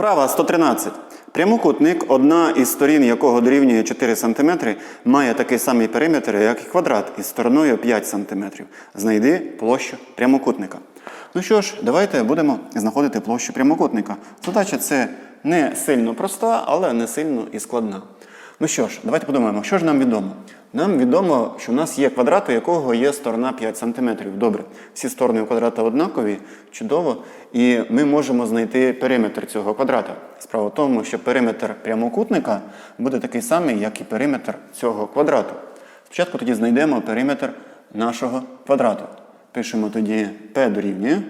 Вправа 113. Прямокутник, одна із сторін якого дорівнює 4 см, має такий самий периметр, як і квадрат, із стороною 5 см. Знайди площу прямокутника. Ну що ж, давайте будемо знаходити площу прямокутника. Задача це не сильно проста, але не сильно і складна. Ну що ж, давайте подумаємо, що ж нам відомо? Нам відомо, що в нас є квадрат, у якого є сторона 5 см. Добре, всі сторони у квадрата однакові, чудово. І ми можемо знайти периметр цього квадрата. Справа в тому, що периметр прямокутника буде такий самий, як і периметр цього квадрату. Спочатку тоді знайдемо периметр нашого квадрату. Пишемо тоді P дорівнює.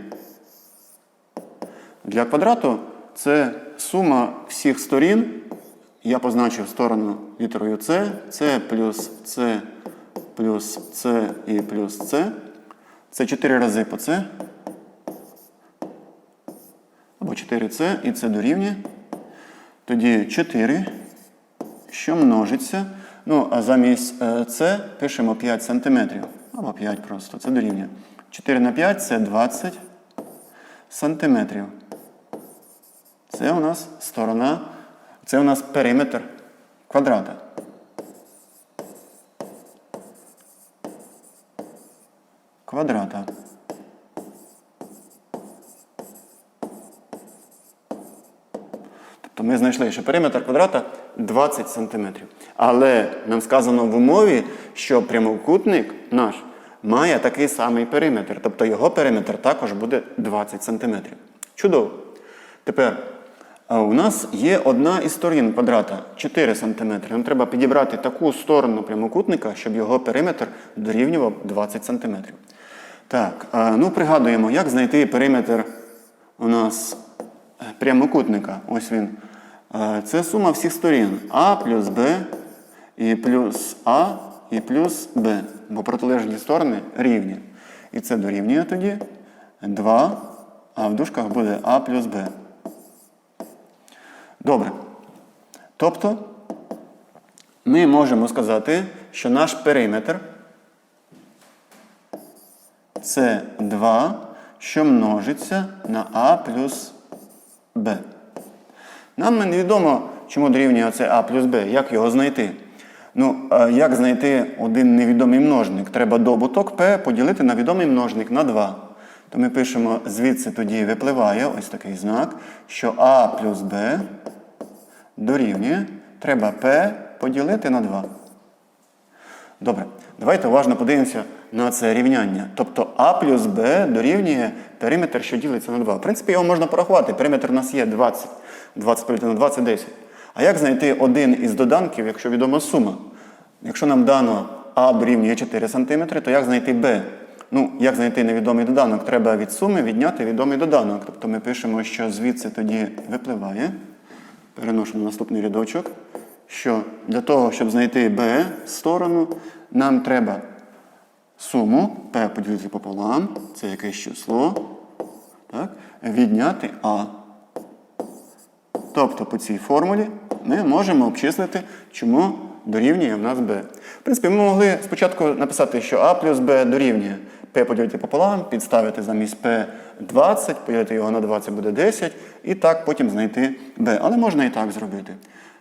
Для квадрату це сума всіх сторін. Я позначив сторону літерою С. С плюс С плюс С і плюс С. Це 4 рази по С. Або 4С, і це дорівнює. Тоді 4, що множиться. Ну, а замість е, С пишемо 5 см. Або 5 просто. Це дорівнює. 4 на 5 це 20 сантиметрів. Це у нас сторона, це у нас периметр квадрата. Квадрата. Тобто ми знайшли, що периметр квадрата 20 см. Але нам сказано в умові, що прямокутник наш має такий самий периметр. Тобто його периметр також буде 20 см. Чудово. Тепер у нас є одна із сторін квадрата 4 см. Нам треба підібрати таку сторону прямокутника, щоб його периметр дорівнював 20 см. Так, ну пригадуємо, як знайти периметр у нас е, прямокутника. Ось він. Це сума всіх сторін А плюс Б і плюс А і плюс Б. Бо протилежні сторони рівні. І це дорівнює тоді 2, а в дужках буде А плюс Б. Добре. Тобто ми можемо сказати, що наш периметр це 2, що множиться на А плюс Б. Нам невідомо, чому дорівнює оце А плюс Б, як його знайти. Ну, як знайти один невідомий множник? Треба добуток P поділити на відомий множник на 2. То ми пишемо, звідси тоді випливає ось такий знак, що А плюс Б дорівнює. Треба P поділити на 2. Добре, давайте уважно подивимося на це рівняння. Тобто А плюс Б дорівнює периметр, що ділиться на 2. В принципі, його можна порахувати. Периметр у нас є 20. 20 поділити на 20 – 10. А як знайти один із доданків, якщо відома сума? Якщо нам дано А дорівнює 4 см, то як знайти Б? Ну, як знайти невідомий доданок? Треба від суми відняти відомий доданок. Тобто ми пишемо, що звідси тоді випливає. Переношу на наступний рядочок. Що для того, щоб знайти Б сторону, нам треба суму P поділити пополам, це якесь число, так, відняти А. Тобто по цій формулі ми можемо обчислити, чому дорівнює в нас b. В принципі, ми могли спочатку написати, що А плюс Б дорівнює P поділити пополам, підставити замість P 20, поділити його на 20 буде 10, і так потім знайти b. Але можна і так зробити.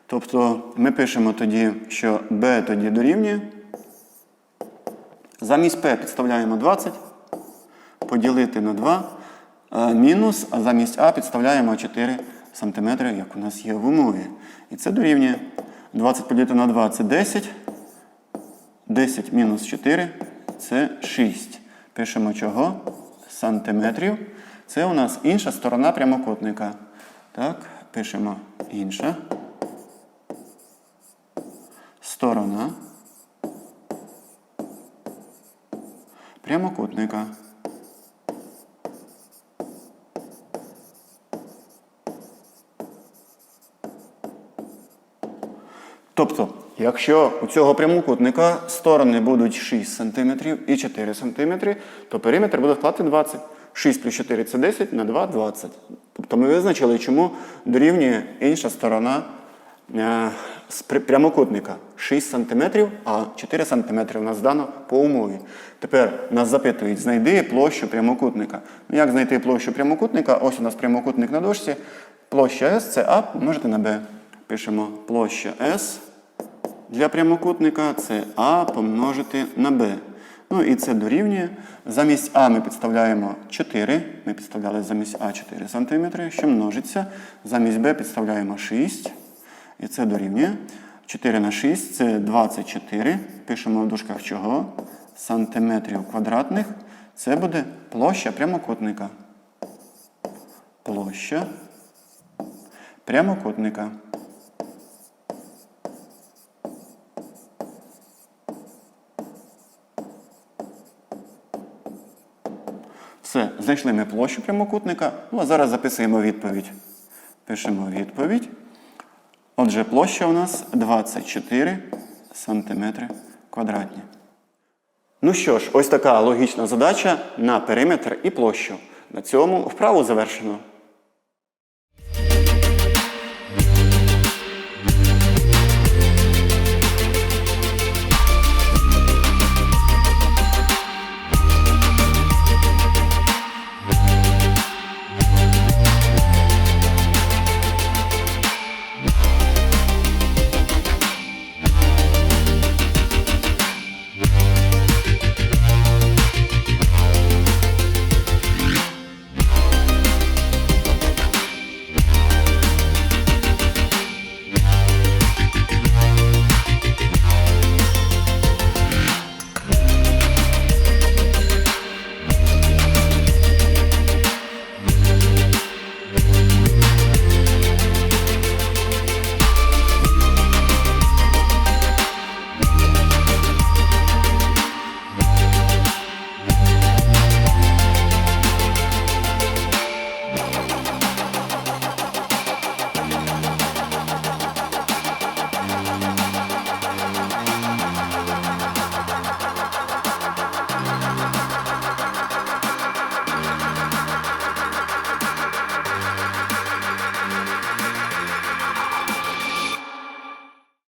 Тобто ми пишемо тоді, що b тоді дорівнює. Замість P підставляємо 20, поділити на 2, а мінус, а замість А підставляємо 4 см, як у нас є в умові. І це дорівнює 20 поділити на 2 це 10. 10 мінус 4 це 6. Пишемо чого? Сантиметрів. Це у нас інша сторона прямокутника. Так, пишемо інша сторона прямокутника. Тобто, якщо у цього прямокутника сторони будуть 6 см і 4 см, то периметр буде складати 20. 6 плюс 4 це 10, на 2 – 20. Тобто ми визначили, чому дорівнює інша сторона е, прямокутника 6 см, а 4 см у нас дано по умові. Тепер нас запитують, знайди площу прямокутника. Ну як знайти площу прямокутника? Ось у нас прямокутник на дошці. Площа S це А помножити на Б. Пишемо площа S для прямокутника це А помножити на Б. Ну і це дорівнює. Замість А ми підставляємо 4. Ми підставляли замість А 4 см, що множиться. Замість Б підставляємо 6. І це дорівнює. 4 на 6 це 24. Пишемо в дужках чого? Сантиметрів квадратних. Це буде площа прямокутника. Площа прямокутника. Знайшли ми площу прямокутника. Ну а зараз записуємо відповідь. Пишемо відповідь. Отже, площа у нас 24 сантиметри квадратні. Ну що ж, ось така логічна задача на периметр і площу. На цьому вправу завершено.